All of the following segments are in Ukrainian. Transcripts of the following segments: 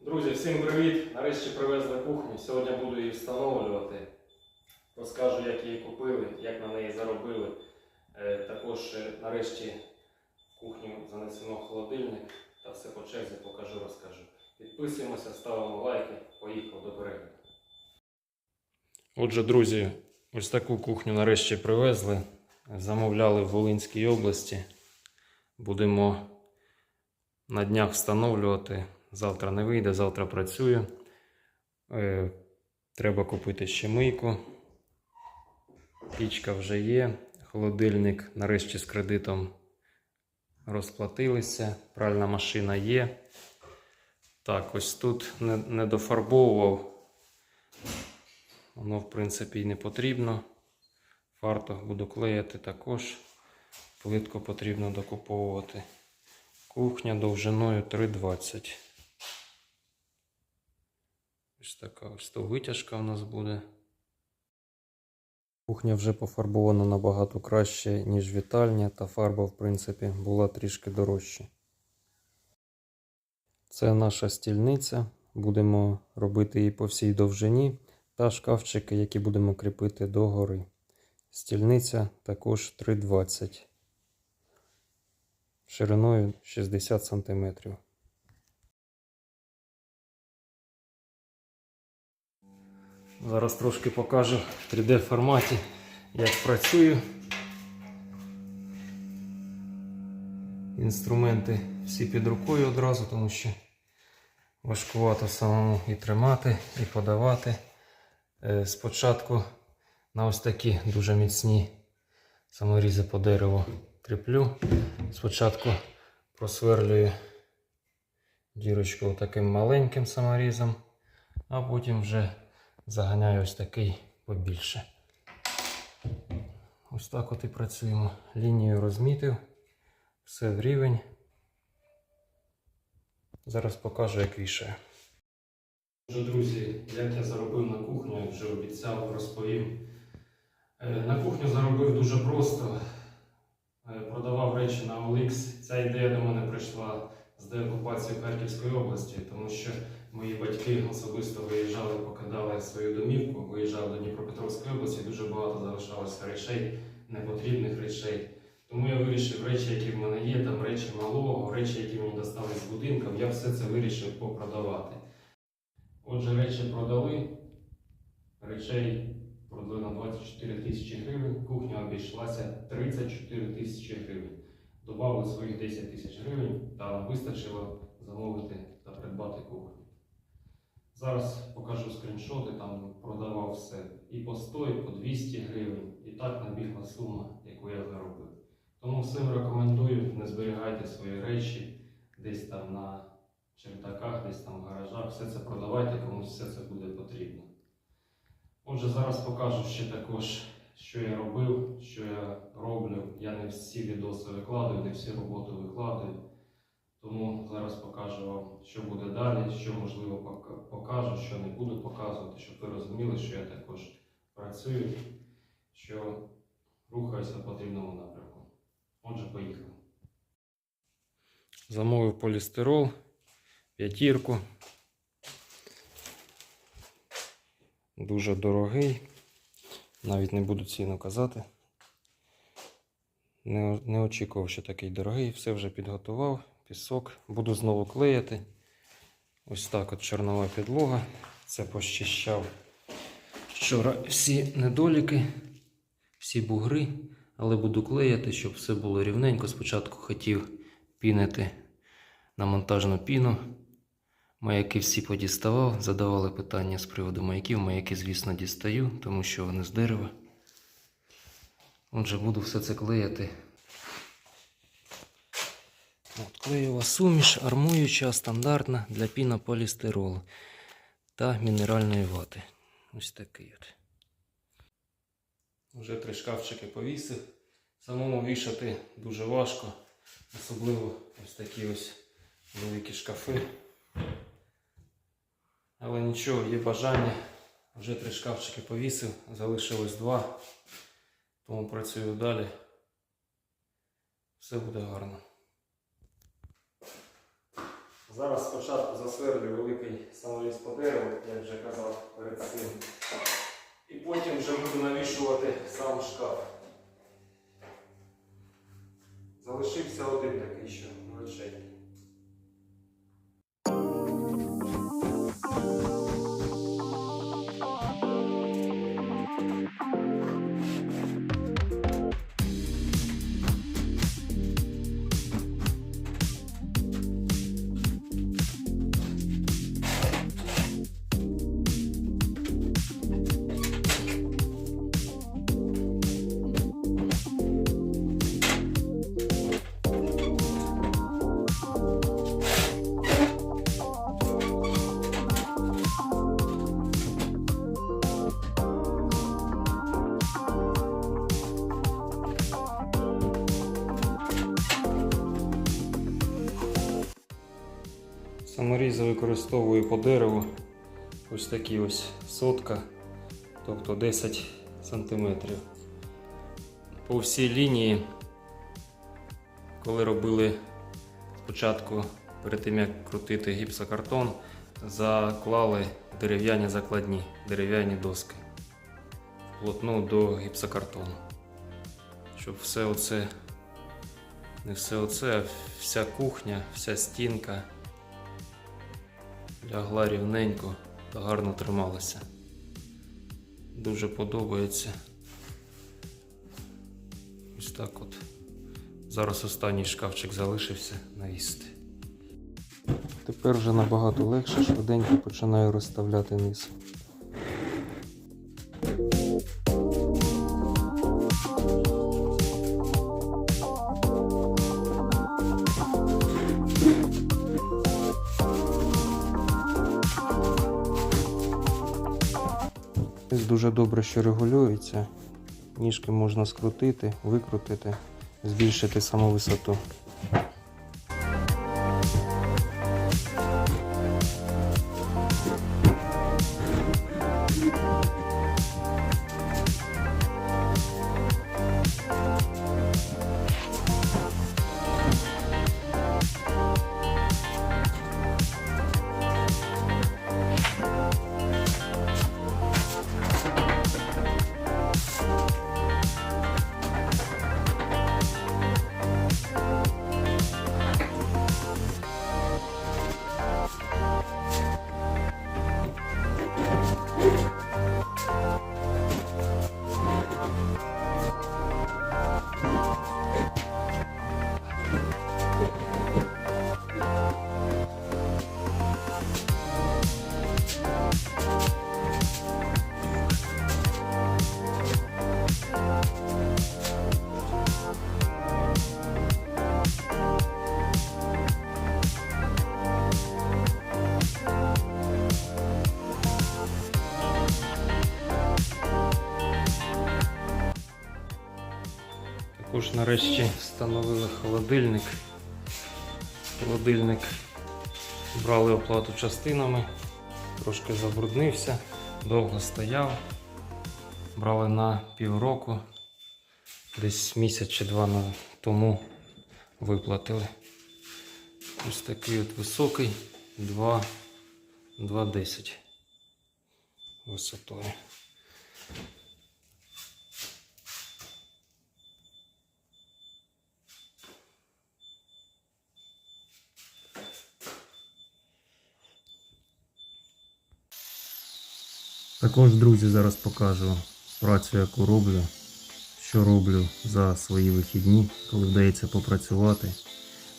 Друзі, всім привіт! Нарешті привезли кухню. Сьогодні буду її встановлювати. Розкажу, як її купили, як на неї заробили. Е, Також е, нарешті кухню занесено в холодильник та все по черзі покажу, розкажу. Підписуємося, ставимо лайки. Поїхав до перегляду. Отже, друзі, ось таку кухню нарешті привезли. Замовляли в Волинській області. Будемо на днях встановлювати. Завтра не вийде, завтра працюю. Е, треба купити ще мийку. Пічка вже є. Холодильник нарешті з кредитом розплатилися. Пральна машина є. Так, ось тут не, не дофарбовував. Воно, в принципі, і не потрібно. Фартух буду клеїти також. Плитку потрібно докуповувати. Кухня довжиною 3,20. Ось така ось то витяжка у нас буде. Кухня вже пофарбована набагато краще, ніж вітальня, та фарба, в принципі, була трішки дорожча. Це наша стільниця. Будемо робити її по всій довжині та шкафчики, які будемо кріпити догори. Стільниця також 3,20 шириною 60 см. Зараз трошки покажу в 3D форматі, як працюю. Інструменти всі під рукою одразу, тому що важкувато самому і тримати, і подавати. Е, Спочатку на ось такі дуже міцні саморізи по дереву кріплю. Спочатку просверлюю дірочку таким маленьким саморізом, а потім вже заганяю ось такий побільше. Ось так от і працюємо. Лінію розмітив, все в рівень. Зараз покажу, як вішаю. Отже, друзі, як я заробив на кухню, як вже обіцяв, розповім. Е, На кухню заробив дуже просто. Е, Продавав речі на OLX. Ця ідея до мене прийшла з деокупації Харківської області, тому що мої батьки особисто виїжджали, покидали свою домівку, виїжджали до Дніпропетровської області, дуже багато залишалося речей, непотрібних речей. Тому я вирішив речі, які в мене є, там речі малого, речі, які мені достали з будинків, я все це вирішив попродавати. Отже, речі продали, речей продали на 24 тисячі гривень, кухня обійшлася 34 тисячі гривень. Добавили своїх 10 тисяч гривень та вистачило замовити. Зараз покажу скріншоти, там продавав все і по 100, і по 200 гривень. І так набігла сума, яку я заробив. Тому всім рекомендую, не зберігайте свої речі десь там на чердаках, десь там в гаражах. Все це продавайте, комусь все це буде потрібно. Отже, зараз покажу ще також, що я робив, що я роблю. Я не всі відоси викладаю, не всі роботи викладаю. Тому зараз покажу вам, що буде далі, що можливо покажу, що не буду показувати, щоб ви розуміли, що я також працюю, що рухаюся в потрібному напрямку. Отже, поїхали. Замовив полістирол, п'ятірку. Дуже дорогий. Навіть не буду ціну казати. Не, не очікував, що такий дорогий. Все вже підготував. Пісок. Буду знову клеїти. Ось так от чорнова підлога. Це пощищав вчора всі недоліки, всі бугри. Але буду клеїти, щоб все було рівненько. Спочатку хотів пінити на монтажну піну. Маяки всі подіставав, задавали питання з приводу маяків. Маяки, звісно, дістаю, тому що вони з дерева. Отже, буду все це клеїти. От, клеєва суміш, армуюча, стандартна для пінополістиролу та мінеральної вати. Ось такий от. Вже три шкафчики повісив. Самому вішати дуже важко, особливо ось такі ось великі шкафи. Але нічого, є бажання. Вже три шкафчики повісив, залишилось два. Тому працюю далі. Все буде гарно. Зараз спочатку засверлю великий самоліз по дереву, як вже казав перед цим. І потім вже буду навішувати сам шкаф. Залишився один такий ще величенький. Саморізи використовую по дереву. Ось такі ось сотка, тобто 10 см. По всій лінії, коли робили спочатку, перед тим як крутити гіпсокартон, заклали дерев'яні закладні, дерев'яні доски вплотну до гіпсокартону. Щоб все оце, не все оце, а вся кухня, вся стінка лягла рівненько та гарно трималася. Дуже подобається. Ось так от. Зараз останній шкафчик залишився навісти. Тепер вже набагато легше, швиденько починаю розставляти низ. Дуже добре, що регулюється. Ніжки можна скрутити, викрутити, збільшити саму висоту. Також нарешті встановили холодильник. Холодильник брали оплату частинами, трошки забруднився, довго стояв. Брали на півроку, десь місяць чи два тому виплатили. Ось такий от високий 2, 2,10 висотою. Також, друзі, зараз покажу працю, яку роблю, що роблю за свої вихідні, коли вдається попрацювати.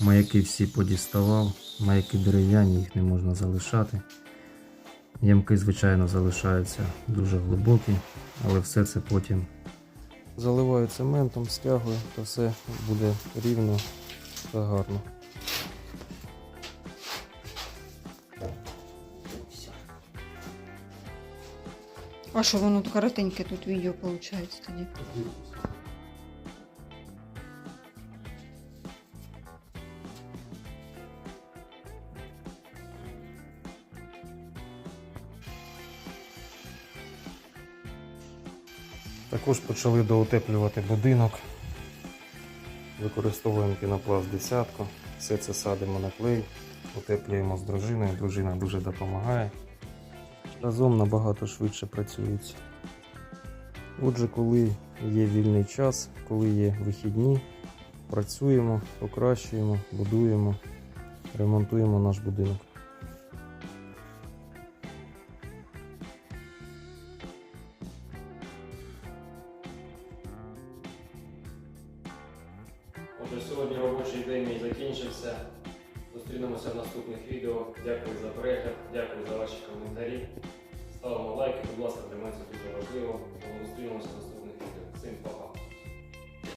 Маяки всі подіставав, маяки дерев'яні, їх не можна залишати. Ямки, звичайно, залишаються дуже глибокі, але все це потім заливаю цементом, стягую, то все буде рівно та гарно. А що воно коротеньке тут відео виходить тоді? Також почали доутеплювати будинок. Використовуємо пінопласт десятку. Все це садимо на клей, утеплюємо з дружиною. Дружина дуже допомагає. Разом набагато швидше працюється. Отже, коли є вільний час, коли є вихідні, працюємо, покращуємо, будуємо, ремонтуємо наш будинок. Отже, сьогодні робочий день мій закінчився. Зустрінемося в наступних відео. Дякую за перегляд, дякую за ваші коментарі. Ставимо лайки, будь ласка, для мене це дуже важливо. Зустрінемося